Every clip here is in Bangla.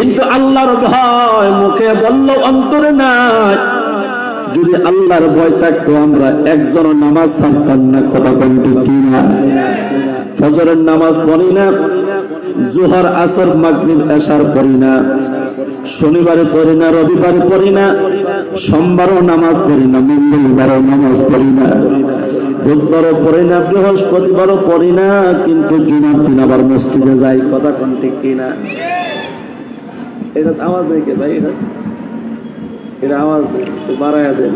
কিন্তু আল্লাহর ভয় মুখে বলল অন্তরে নাই। যদি আল্লাহর ভয় থাকতো, আমরা একজন নামাজ ছাড়তাম না, কথা কন্টি কিনা? ফজরের নামাজ পড়ি না, জোহর, আসর, মাগরিব, এশার পড়ি না, শনিবারে পড়ি না, রবিবারে পড়ি না, সোমবারও নামাজ পড়ি না, মঙ্গলবারও নামাজ পড়ি না। বুধবারও পড়ি না, বৃহস্পতিবারও পড়ি না, কিন্তু জুমার দিন আবার মসজিদে যাই, কথা কোন কিনা? এটা আওয়াজ নেই কে ভাই এটা এটা আওয়াজ নেই বাড়াইয়া দেন।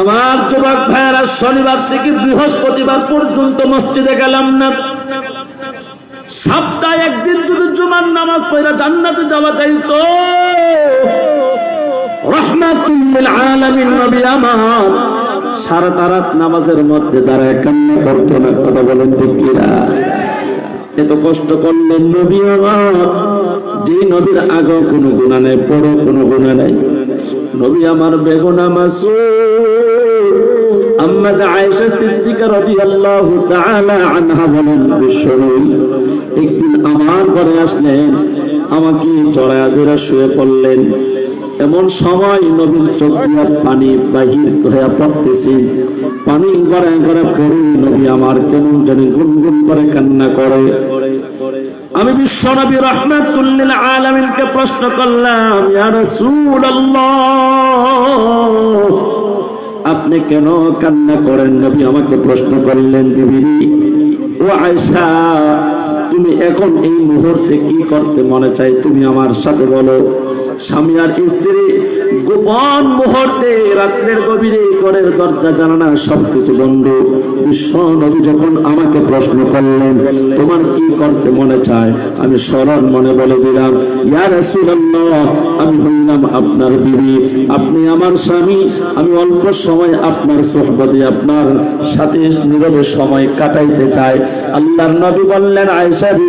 আমার যুবক ভাইয়েরা, শনিবার থেকে বৃহস্পতিবার পর্যন্ত মসজিদে গেলাম না। সপ্তাহে একদিন যদি জুমার নামাজ পড়া জান্নাতে যাওয়া চাইতো রহমাতুল্লিল আলামিন নবী আমার সারাটা রাত নামাজের মধ্যে দাঁড়ায় কান্না করতো না কথা বলেন ঠিক এত কষ্ট করলেন নবী আমার। যে নবীর আগে কোনো গুণা নেই পরে কোনো গুণা নেই। নবী আমার বেগুনা মাসু আমার ঘরে আমাকে শুয়ে পড়লেন। এমন চোখ পানি বাহির হয়ে পড়তেছি। পানি গড়ায় গড়ে পড়ে নবী আমার কেমন জানি গুনগুন করে কান্না করে। আমি বিশ্ব নবী রহমাতুল্লিল আলমিনকে প্রশ্ন করলাম আপনি কেন কান্না করেন? নবী আমাকে প্রশ্ন করলেন দিবি ও আয়সা তুমি এখন এই মুহূর্তে কি করতে মনে চাই তুমি আমার সাথে বলো। স্বামী আর স্ত্রী গোপন মুহূর্তে রাত্রের গভীরে ঘরের দরজা জানানা সবকিছু বন্ধ। বিশ্ব যখন আমাকে প্রশ্ন করলেন তোমার কি করতে মনে চায়? আমি সরল মনে বলে দিলাম ইয়া রাসূলুল্লাহ আমি হইলাম আপনার বিবি। আপনি আমার স্বামী। আমি অল্প সময় আপনার সোহবতে আপনার সাথে নীরবে সময় কাটাইতে চাই। আল্লাহর নবী বললেন আয়েশা রে,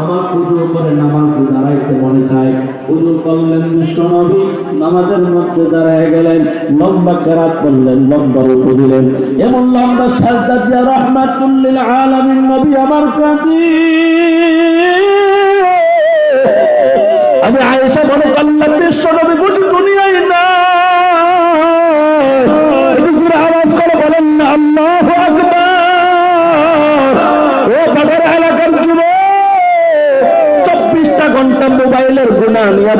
আমার পুজো করে নামাজ দাঁড়াইতে মনে চায়। পুজো করলেন বিশ্বনবী নামাজের মধ্যে দাঁড়ায় গেলেন, লম্বা কেরাত করলেন, লম্বা রূপ দিলেন। এমন লম্বা সাজদা দিয়া রহমাতুল্লিল আলামিন নবী আমার কাজী আমি আয়েশা মনে করলাম বিশ্ব নবী গুণা নিয়ে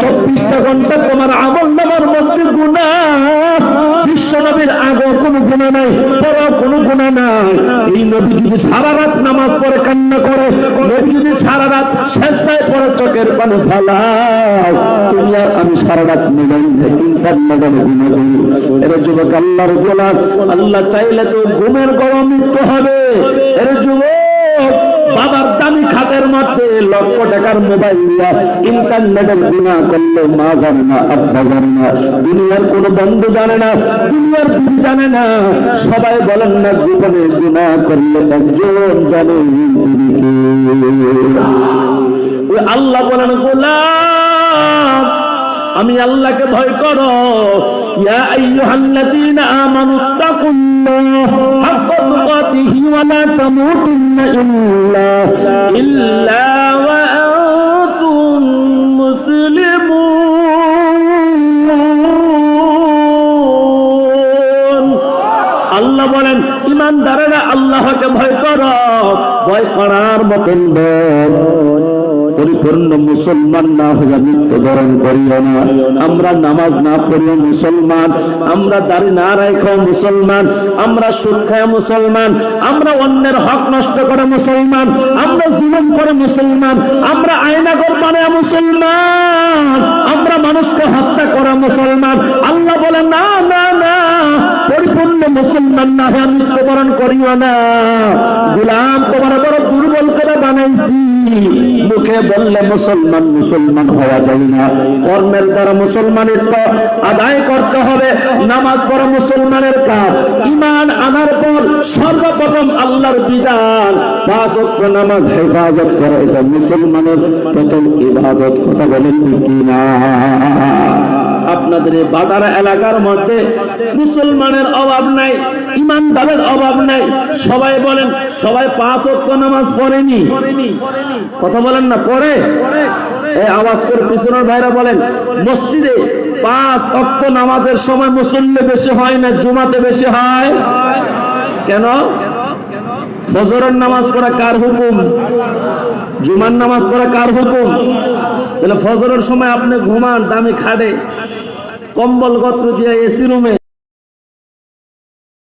চব্বিশটা ঘণ্টা তোমার আমল নামার মধ্যে গুণা আগে গুণা নাই গুণা নাই। এই নবী যদি সারা রাত নামাজ কান্না করে, নবী যদি সারা রাত পরে চোখের পানি ফেলাও। তুমি আর আমি সারা রাত এর যুবক, আল্লাহর গোলাপ, আল্লাহ চাইলে তো ঘুমের গরম মৃত্যু হবে। এর যুবক বাবার দামি খাতের মধ্যে লক্ষ টাকার মোবাইল নিয়ে ইন্টারনেটের গুণা করলে, মা জানে না, আব্বা জানে না, দুনিয়ার কোন বন্ধু জানে না, দুনিয়ার বিবি জানে না। সবাই বলেন না জীবনে গুণা করলে একজন জানে আল্লাহ বলেন, গোলাম আমি আল্লাহকে ভয় করো। ইয়া আইয়ুহাল্লাযীনা আমানু তাকুল্লাহ, হাক্কা তুকাতিহি ওয়া লা তামুতুন্না ইল্লা ওয়া আনতুম মুসলিমুন। আল্লাহ বলেন, ইমানদারেরা আল্লাহকে ভয় করো, ভয় করার মতন পরিপূর্ণ মুসলমান না হইয়া মৃত্যুবরণ করিও না। আমরা নামাজ না পড়িও মুসলমান, আমরা দাড়ি না রাখো মুসলমান, আমরা সুদ মুসলমান, আমরা অন্যের হক নষ্ট করে মুসলমান, আমরা জীবন করে মুসলমান, আমরা আয়নাগর মানে মুসলমান, আমরা মানুষকে হত্যা করা মুসলমান। আল্লাহ বলে, না না না, পরিপূর্ণ মুসলমান না হয়ে মৃত্যুবরণ করিও না। গুলাম তোমার বড় দুর্বল করে বানাইছি। মুখে বললে মুসলমান মুসলমান হওয়া যায় না? কর্মের দ্বারা মুসলমানের তো আদায় করতে হবে, নামাজ পড়া মুসলমানের কাজ ইমান আনার পর সর্বপ্রথম আল্লাহর বিধান, পাঁচ নামাজ হেফাজত করা। এটা মুসলমানের প্রথম ইবাদত, কথা বলেন কি কিনা? আপনাদের বাদারা এলাকার মধ্যে মুসলমানের অভাব নাই, ইমানদারের অভাব নাই। সবাই বলেন, সবাই পাঁচ অক্ট নামাজ পড়েনি। কথা বলেন না, পড়ে? এই আওয়াজ করে পিছনের ভাইরা বলেন, মসজিদে পাঁচ অক্ট নামাজের সময় মুসল্লি বেশি হয় না, জুমাতে বেশি হয়? কেন? ফজরের নামাজ পড়া কার হুকুম? জুমার নামাজ পড়া কার হুকুম? তাহলে ফজরের সময় আপনি ঘুমান দামি খাড়ে কম্বল গত্র দিয়ে এসি রুমে